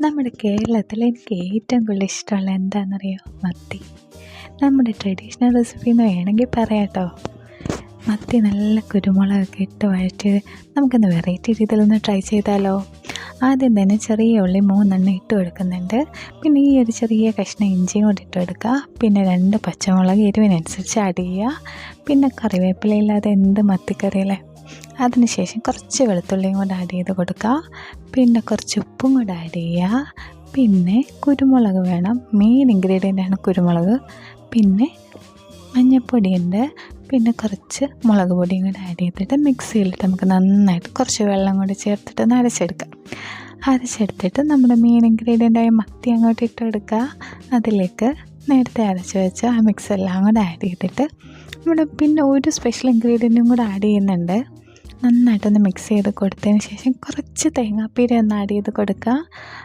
നമ്മുടെ കേരളത്തിൽ എനിക്ക് ഏറ്റവും കൂടുതൽ ഇഷ്ടമുള്ള എന്താണെന്നറിയോ? മത്തി. നമ്മുടെ ട്രഡീഷണൽ റെസിപ്പി എന്ന് വേണമെങ്കിൽ പറയാം കേട്ടോ. മത്തി നല്ല കുരുമുളകൊക്കെ ഇട്ട് വഴറ്റി നമുക്കൊന്ന് വെറൈറ്റി രീതിയിലൊന്ന് ട്രൈ ചെയ്താലോ? ആദ്യം തന്നെ ചെറിയ ഉള്ളി മൂന്നെണ്ണം ഇട്ട് കൊടുക്കുന്നുണ്ട്. പിന്നെ ഈ ഒരു ചെറിയ കഷ്ണം ഇഞ്ചിയും കൂടി ഇട്ട് കൊടുക്കുക. പിന്നെ രണ്ട് പച്ചമുളക് എരിവിനനുസരിച്ച് ആഡ് ചെയ്യുക. പിന്നെ കറിവേപ്പില ഇല്ലാതെ എന്ത് മത്തിക്കറിയല്ലേ? അതിനുശേഷം കുറച്ച് വെളുത്തുള്ളിയും കൂടെ ആഡ് ചെയ്ത് കൊടുക്കുക. പിന്നെ കുറച്ച് ഉപ്പും കൂടെ ആഡ് ചെയ്യുക. പിന്നെ കുരുമുളക് വേണം. മെയിൻ ആണ് കുരുമുളക്. പിന്നെ മഞ്ഞൾപ്പൊടിയുണ്ട് പിന്നെ കുറച്ച് മുളക് പൊടിയും കൂടെ ആഡ് ചെയ്തിട്ട് മിക്സിയിലിട്ട് നമുക്ക് നന്നായിട്ട് കുറച്ച് വെള്ളം കൂടി ചേർത്തിട്ട് അരച്ചെടുക്കാം. അരച്ചെടുത്തിട്ട് നമ്മുടെ മെയിൻ ഇൻഗ്രീഡിയന്റായ മത്തി അങ്ങോട്ട് ഇട്ട് അതിലേക്ക് നേരത്തെ അരച്ച് വെച്ച ആ മിക്സ് എല്ലാം കൂടെ ആഡ് ചെയ്തിട്ട് നമ്മുടെ പിന്നെ ഒരു സ്പെഷ്യൽ ഇൻഗ്രീഡിയന്റും കൂടെ ആഡ് ചെയ്യുന്നുണ്ട്. നന്നായിട്ടൊന്ന് മിക്സ് ചെയ്ത് കൊടുത്തതിന് ശേഷം കുറച്ച് തേങ്ങാപ്പീര ഒന്ന് ആഡ് ചെയ്ത് കൊടുക്കുക.